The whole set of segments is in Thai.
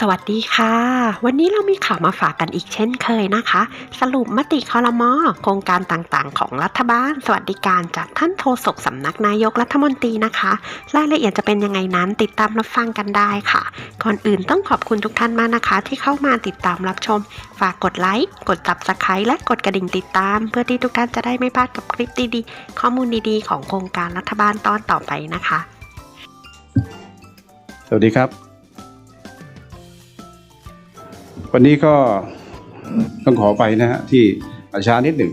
สวัสดีค่ะ วันนี้เรามีข่าวมาฝากกันอีกเช่นเคยนะคะ สรุปมติคอรมอโครงการต่างๆ ของรัฐบาล สวัสดิการจากท่านโฆษกสำนักนายกรัฐมนตรีนะคะ รายละเอียดจะเป็นยังไงนั้นติดตามรับฟังกันได้ค่ะ ก่อนอื่นต้องขอบคุณทุกท่านมากนะคะ ที่เข้ามาติดตามรับชม ฝากกดไลค์กดตับสไครต์และกดกระดิ่งติดตาม เพื่อที่ทุกท่านจะได้ไม่พลาดกับคลิปดีๆ ข้อมูลดีๆ ของโครงการรัฐบาลตอนต่อไปนะคะ สวัสดีครับ วันนี้ก็ต้องขอไปนะฮะที่อาช้านิดหนึ่ง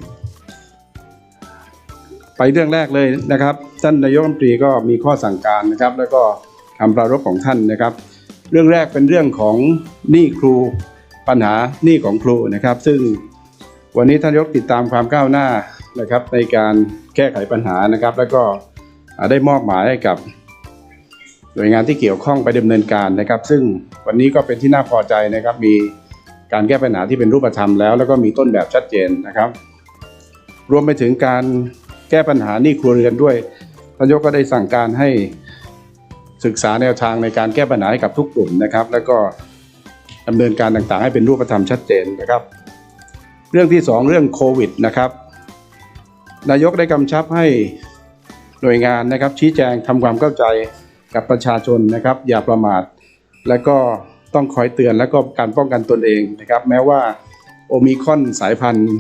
ไปเรื่องแรกเลยนะครับท่านนายกรัฐมนตรีก็มีข้อสั่งการนะครับ แล้วก็คำปรารภของท่านนะครับ เรื่องแรกเป็นเรื่องของหนี้ครูปัญหาหนี้ของครูนะครับ ซึ่งวันนี้ท่านยกติดตามความก้าวหน้านะครับ ในการแก้ไขปัญหานะครับ แล้วก็ได้มอบหมายให้กับหน่วยงานที่เกี่ยวข้องไปดำเนินการนะครับ ซึ่งวันนี้ก็เป็นที่น่าพอใจนะครับมี การแก้ปัญหาที่เป็นรูปธรรมแล้ว แล้วก็มีต้นแบบชัดเจนนะครับ รวมไปถึงการแก้ปัญหาหนี้ครัวเรือนด้วยท่านายกก็ได้สั่งการให้ศึกษาแนวทางในการแก้ปัญหาให้กับทุกกลุ่มนะครับ แล้วก็ดำเนินการต่างๆ ให้เป็นรูปธรรมชัดเจนนะครับ เรื่องที่สองเรื่องโควิดนะครับ นายกได้กำชับให้หน่วยงานนะครับชี้แจงทำความเข้าใจกับประชาชนนะครับ อย่าประมาท และก็ ต้องคอยเตือนแล้วก็การป้องกันตนเองนะครับ แม้ว่าโอมิคอนสายพันธุ์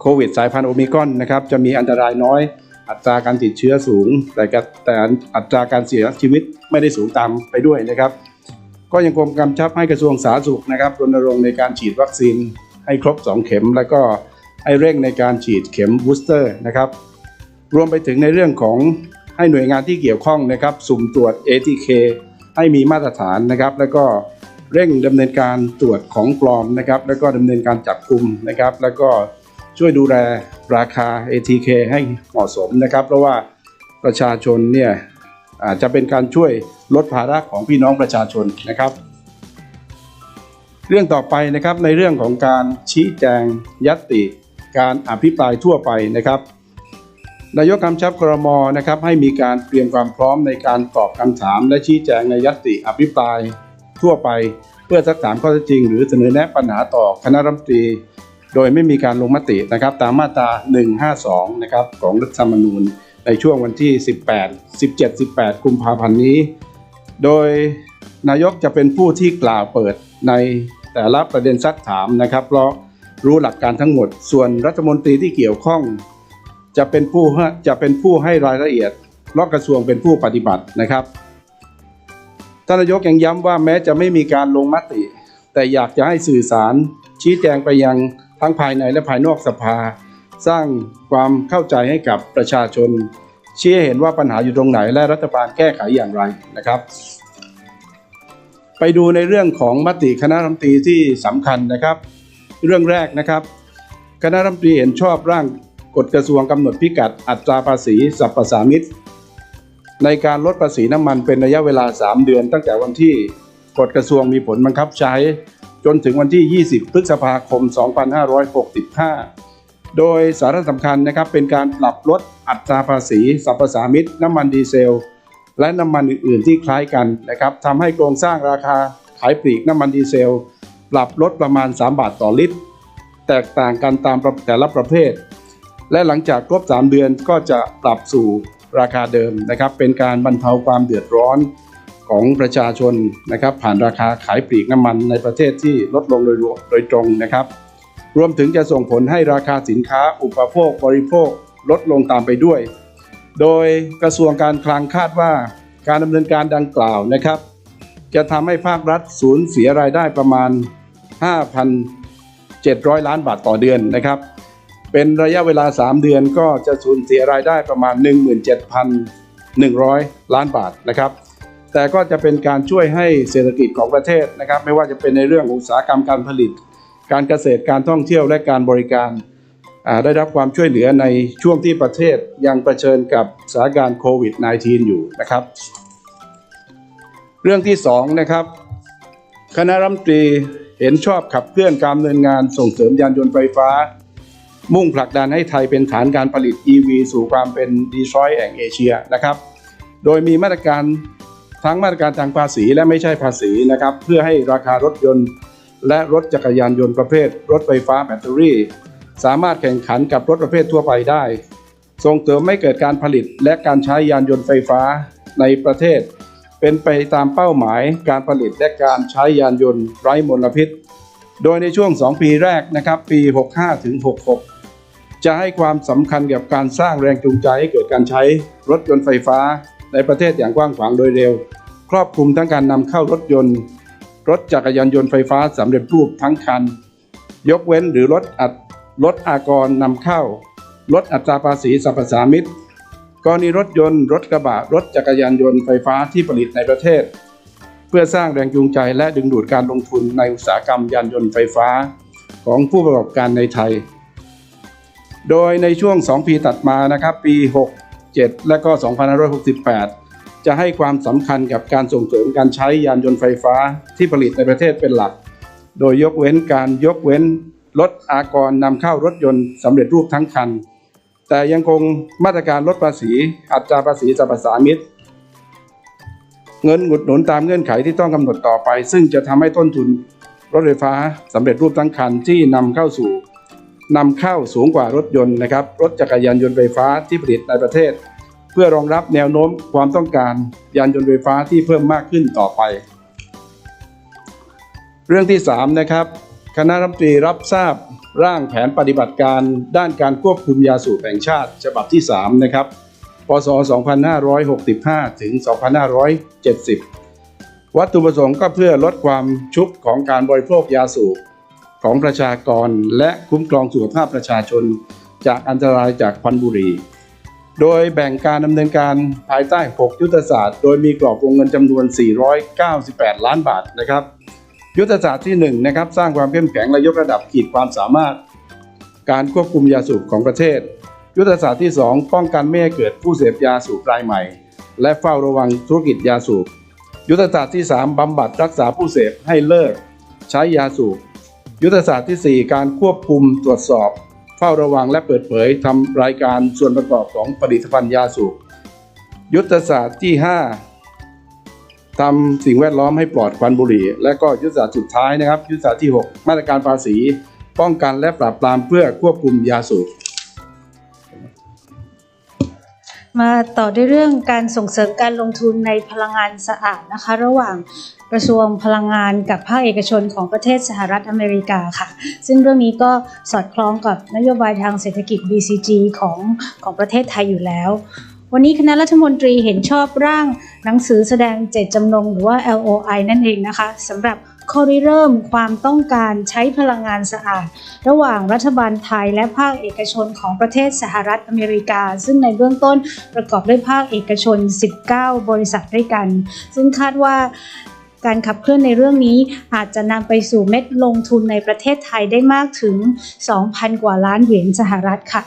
โควิดสายพันธุ์โอมิคอนนะครับจะมีอันตรายน้อย อัตราการติดเชื้อสูง แต่แต่อัตราการเสียชีวิตไม่ได้สูงตามไปด้วยนะครับ ก็ยังคงกำชับให้กระทรวงสาธารณสุขนะครับรณรงค์ในการฉีดวัคซีนให้ครบ 2 เข็ม แล้วก็ให้เร่งในการฉีดเข็มบูสเตอร์นะครับ รวมไปถึงในเรื่องของให้หน่วยงานที่เกี่ยวข้องนะครับ สุ่มตรวจ ATK ให้มีมาตรฐานนะครับ แล้วก็เร่งดำเนินการตรวจของปลอมนะครับ แล้วก็ดำเนินการจับกลุ่มนะครับ แล้วก็ช่วยดูแลราคา ATK ให้เหมาะสมนะครับ เพราะว่าประชาชนเนี่ยอาจจะเป็นการช่วยลดภาระของพี่น้องประชาชนนะครับ เรื่องต่อไปนะครับในเรื่องของการชี้แจงยัตติ การอภิปรายทั่วไปนะครับ นายกกำชับกรมนะครับให้มีการเตรียมความพร้อมในการตอบคำถาม และชี้แจงในยัตติอภิปรายทั่วไป เพื่อสักถามข้อเท็จจริง หรือเสนอแนะปัญหาต่อคณะรัฐมนตรี โดยไม่มีการลงมตินะครับตามมาตรา 152 นะครับของรัฐธรรมนูญในช่วงวันที่ 18 17 18 กุมภาพันธ์นี้ โดยนายกจะเป็นผู้ที่กล่าวเปิดในแต่ละประเด็นซักถามนะครับ เพราะรู้หลักการทั้งหมด ส่วนรัฐมนตรีที่เกี่ยวข้อง จะเป็นผู้จะเป็นผู้ให้รายละเอียดเพราะกระทรวงเป็นผู้ปฏิบัตินะครับท่านนายกยังย้ำว่าแม้จะไม่มีการลงมติ แต่อยากจะให้สื่อสารชี้แจงไปยังทั้งภายในและภายนอกสภา สร้างความเข้าใจให้กับประชาชน ชี้เห็นว่าปัญหาอยู่ตรงไหนและรัฐบาลแก้ไขอย่างไรนะครับ ไปดูในเรื่องของมติคณะรัฐมนตรีที่สำคัญนะครับ เรื่องแรกนะครับ คณะรัฐมนตรีเห็นชอบร่าง กฎกระทรวงกำหนดพิกัดอัตราภาษีสรรพสามิตในการลดภาษีน้ำมันเป็นระยะเวลา 3 เดือน ตั้งแต่วันที่กฎกระทรวงมีผลบังคับใช้ จนถึงวันที่ 20 พฤษภาคม 2565 โดยสาระสำคัญนะครับเป็นการปรับลดอัตราภาษีสรรพสามิตน้ำมันดีเซล และน้ำมันอื่น ๆ ที่คล้ายกันนะครับทำให้โครงสร้างราคาขายปลีกน้ำมันดีเซล ปรับลดประมาณ 3 บาทต่อลิตร แตกต่างกันตามแต่ละประเภท และหลังจากครบ 3 เดือนก็จะปรับสู่ราคาเดิมนะครับ เป็นการบรรเทาความเดือดร้อนของประชาชนนะครับ ผ่านราคาขายปลีกน้ำมันในประเทศที่ลดลงโดยโดยตรงนะครับ รวมถึงจะส่งผลให้ราคาสินค้าอุปโภคบริโภคลดลงตามไปด้วย โดยกระทรวงการคลังคาดว่าการดำเนินการดังกล่าวนะครับ จะทำให้ภาครัฐสูญเสียรายได้ประมาณ 5,700 ล้านบาทต่อเดือนนะครับ เป็นระยะเวลา 3 เดือนก็จะสูญเสียรายได้ประมาณ 17,100 ล้านบาทนะครับ แต่ก็จะเป็นการช่วยให้เศรษฐกิจของประเทศนะครับ ไม่ว่าจะเป็นในเรื่องอุตสาหกรรมการผลิต การเกษตรการท่องเที่ยวและการบริการได้รับความช่วยเหลือในช่วงที่ประเทศยังเผชิญกับสถานการณ์โควิด -19 อยู่นะครับ เรื่องที่2นะครับคณะรัฐมนตรีเห็นชอบขับเคลื่อนการดำเนินงานส่งเสริมยานยนต์ไฟฟ้า มุ่งผลักดันให้ไทยเป็นฐานการผลิต EV สู่ความเป็นดีทรอยต์แห่งเอเชียนะครับ โดยมีมาตรการทั้งมาตรการทางภาษีและไม่ใช่ภาษีนะครับ เพื่อให้ราคารถยนต์ และรถจักรยานยนต์ประเภท รถไฟฟ้าแบตเตอรี่ สามารถแข่งขันกับรถประเภททั่วไปได้ ส่งเสริมให้เกิดการผลิตและการใช้ยานยนต์ไฟฟ้าในประเทศ เป็นไปตามเป้าหมายการผลิตและการใช้ยานยนต์ไร้มลพิษ โดยในช่วง 2 ปีแรกนะครับ ปี 65ถึง66 จะให้ความสำคัญกับการสร้างแรงจูงใจให้เกิดการใช้รถยนต์ไฟฟ้าในประเทศอย่างกว้างขวางโดยเร็ว ครอบคลุมทั้งการนำเข้ารถยนต์ รถจักรยานยนต์ไฟฟ้าสำเร็จรูปทั้งคัน ยกเว้นหรือลดอัดลดอากรนำเข้า ลดอัตราภาษีสรรพสามิตกรณีรถยนต์ รถกระบะรถจักรยานยนต์ไฟฟ้าที่ผลิตในประเทศ เพื่อสร้างแรงจูงใจและดึงดูดการลงทุนในอุตสาหกรรมยานยนต์ไฟฟ้า ของผู้ประกอบการในไทย โดยในช่วง 2 ปีตัดมานะครับ ปี 67 และก็2568 จะให้ความสำคัญกับการส่งเสริมการใช้ยานยนต์ไฟฟ้าที่ผลิตในประเทศเป็นหลัก โดยยกเว้นการยกเว้นลดอากรนำเข้ารถยนต์สำเร็จรูปทั้งคัน แต่ยังคงมาตรการลดภาษี อัตราภาษีสรรพสามิตเงินหุดหนุนตามเงื่อนไขที่ต้องกำหนดต่อไป ซึ่งจะทำให้ต้นทุนรถไฟฟ้าสำเร็จรูปทั้งคันที่นำเข้าสู่ นำเข้าสูงกว่ารถยนต์นะครับ รถจักรยานยนต์ไฟฟ้าที่ผลิตในประเทศ เพื่อรองรับแนวโน้มความต้องการยานยนต์ไฟฟ้าที่เพิ่มมากขึ้นต่อไป เรื่องที่ 3 นะครับ คณะรัฐมนตรีรับทราบร่างแผนปฏิบัติการด้านการควบคุมยาสูบแห่งชาติ ฉบับที่ 3 นะครับ พศ 2565 ถึง 2570 วัตถุประสงค์ก็เพื่อลดความชุกของการบริโภคยาสูบ ของประชากรและคุ้มครองสุขภาพประชาชน จากอันตรายจากควันบุหรี่ โดยแบ่งการดำเนินการภายใต้ 6 ยุทธศาสตร์ โดยมีกรอบวงเงินจำนวน 498 ล้านบาทนะครับ ยุทธศาสตร์ที่1นะครับสร้างความเข้มแข็งและยกระดับขีดความสามารถ การควบคุมยาสูบของประเทศ ยุทธศาสตร์ที่ 2 ป้องกันไม่ให้เกิดผู้เสพยาสูบรายใหม่ และเฝ้าระวังธุรกิจยาสูบยุทธศาสตร์ที่ 3 บำบัดรักษาผู้เสพให้เลิก ใช้ยาสูบ ยุทธศาสตร์ที่ 4 การควบคุมตรวจสอบ เฝ้าระวังและเปิดเผยทำรายการส่วนประกอบของผลิตภัณฑ์ยาสูบยุทธศาสตร์ที่ 5ทำสิ่งแวดล้อมให้ปลอดควันบุหรี่ และก็ยุทธศาสตร์สุดท้ายนะครับ ยุทธศาสตร์ที่ 6 มาตรการภาษี ป้องกันและปราบปรามเพื่อควบคุมยาสูบ มาต่อด้วยเรื่องการส่งเสริมการลงทุนในพลังงานสะอาดนะคะ ระหว่างกระทรวงพลังงานกับภาคเอกชนของประเทศสหรัฐอเมริกาค่ะ ซึ่งเรื่องนี้ก็สอดคล้องกับนโยบายทางเศรษฐกิจ BCG ของของประเทศไทยอยู่แล้ว วันนี้คณะรัฐมนตรีเห็นชอบร่างหนังสือแสดงเจตจำนงหรือว่า LOI นั่นเองนะคะสำหรับ ข้อริเริ่มความต้องการใช้พลังงานสะอาด ระหว่างรัฐบาลไทยและภาคเอกชนของประเทศสหรัฐอเมริกา ซึ่งในเบื้องต้นประกอบด้วยภาคเอกชน 19 บริษัทด้วยกัน ซึ่งคาดว่าการขับเคลื่อนในเรื่องนี้อาจจะนำไปสู่เม็ดลงทุนในประเทศไทยได้มากถึง 2,000 กว่าล้านเหรียญสหรัฐค่ะ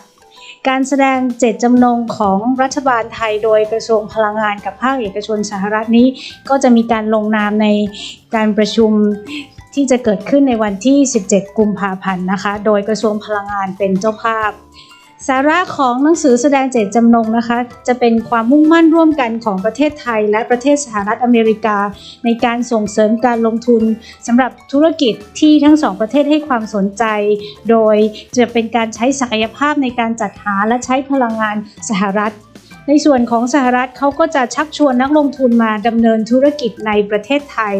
การแสดงเจตจำนงของรัฐบาลไทยโดยกระทรวงพลังงานกับภาคเอกชนสหรัฐนี้ ก็จะมีการลงนามในการประชุมที่จะเกิดขึ้นในวันที่ 17 กุมภาพันธ์นะคะ โดยกระทรวงพลังงานเป็นเจ้าภาพ สาระของหนังสือแสดงเจตจำนงนะคะ จะเป็นความมุ่งมั่นร่วมกันของประเทศไทย และประเทศสหรัฐอเมริกา ในการส่งเสริมการลงทุนสำหรับธุรกิจที่ทั้งสองประเทศให้ความสนใจ โดยจะเป็นการใช้ศักยภาพในการจัดหาและใช้พลังงานสหรัฐ ในส่วนของสหรัฐเขาก็จะชักชวนนักลงทุนมาดำเนินธุรกิจในประเทศไทย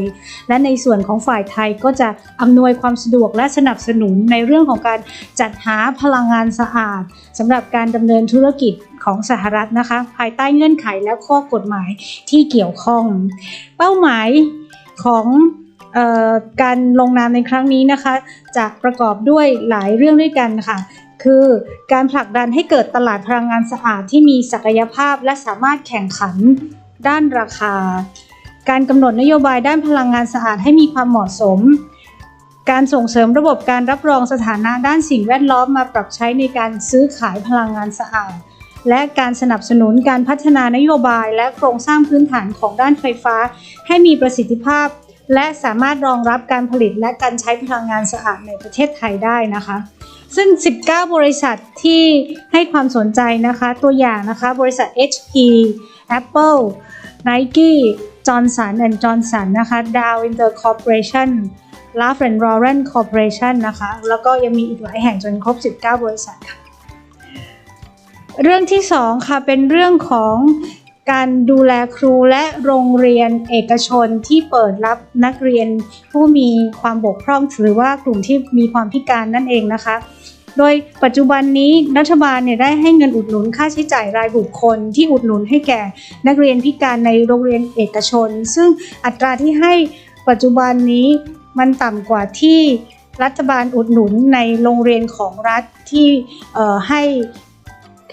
และในส่วนของฝ่ายไทยก็จะอำนวยความสะดวกและสนับสนุนในเรื่องของการจัดหาพลังงานสะอาดสำหรับการดำเนินธุรกิจของสหรัฐนะคะ ภายใต้เงื่อนไขและข้อกฎหมายที่เกี่ยวข้อง เป้าหมายของการลงนามในครั้งนี้นะคะ จะประกอบด้วยหลายเรื่องด้วยกันค่ะ คือการผลักดันให้เกิดตลาดพลังงานสะอาดที่มีศักยภาพและสามารถแข่งขันด้านราคา การกำหนดนโยบายด้านพลังงานสะอาดให้มีความเหมาะสม การส่งเสริมระบบการรับรองสถานะด้านสิ่งแวดล้อมมาปรับใช้ในการซื้อขายพลังงานสะอาด และการสนับสนุนการพัฒนานโยบายและโครงสร้างพื้นฐานของด้านไฟฟ้า ให้มีประสิทธิภาพ และสามารถรองรับการผลิตและการใช้พลังงานสะอาดในประเทศไทยได้นะคะ ซึ่ง 19 บริษัทที่ให้ความสนใจนะคะตัวอย่างนะคะบริษัท HP Apple Nike Johnson and Johnson นะคะ Dow Inter Corporation Laugh and Lauren Corporation นะคะ แล้วก็ยังมีอีกหลายแห่งจนครบ 19 บริษัทค่ะ เรื่องที่สองค่ะ เป็นเรื่องของ การดูแลครูและโรงเรียนเอกชนที่เปิดรับนักเรียนผู้มีความบกพร่องหรือว่ากลุ่มที่มีความพิการนั่นเองนะคะ โดยปัจจุบันนี้รัฐบาลเนี่ยได้ให้เงินอุดหนุนค่าใช้จ่ายรายบุคคล ที่อุดหนุนให้แก่นักเรียนพิการในโรงเรียนเอกชน ซึ่งอัตราที่ให้ปัจจุบันนี้มันต่ำกว่าที่รัฐบาลอุดหนุนในโรงเรียนของรัฐที่ให้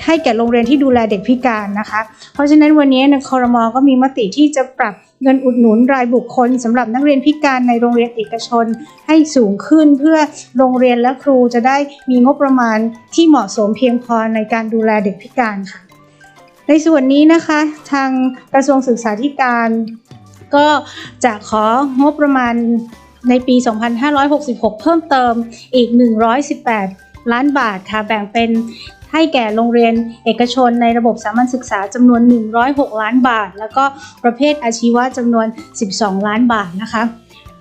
ให้แก่โรงเรียนที่ดูแลเด็กพิการนะคะ เพราะฉะนั้นวันนี้นะคอรมอก็มีมติที่จะปรับเงินอุดหนุนรายบุคคลสำหรับนักเรียนพิการในโรงเรียนเอกชนให้สูงขึ้นเพื่อโรงเรียนและครูจะได้มีงบประมาณที่เหมาะสมเพียงพอในการดูแลเด็กพิการค่ะ ในส่วนนี้นะคะ ทางกระทรวงศึกษาธิการ ก็จะของบประมาณในปี 2566 เพิ่มเติมอีก 118 ล้านบาทค่ะ แบ่งเป็น ให้แก่โรงเรียนเอกชนในระบบสามัญศึกษาจำนวน 106 ล้านบาท แล้วก็ประเภทอาชีวะจำนวน 12 ล้านบาทนะคะ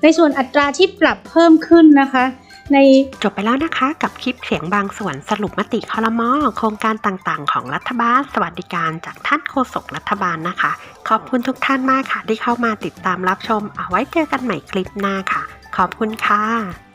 ในส่วนอัตราที่ปรับเพิ่มขึ้นนะคะในจบไปแล้วนะคะ กับคลิปเสียงบางส่วนสรุปมติคอรมอโครงการต่างๆ ของรัฐบาล สวัสดิการจากท่านโฆษกรัฐบาลนะคะ ขอบคุณทุกท่านมากค่ะ ที่เข้ามาติดตามรับชม เอาไว้เจอกันใหม่คลิปหน้าค่ะ ขอบคุณค่ะ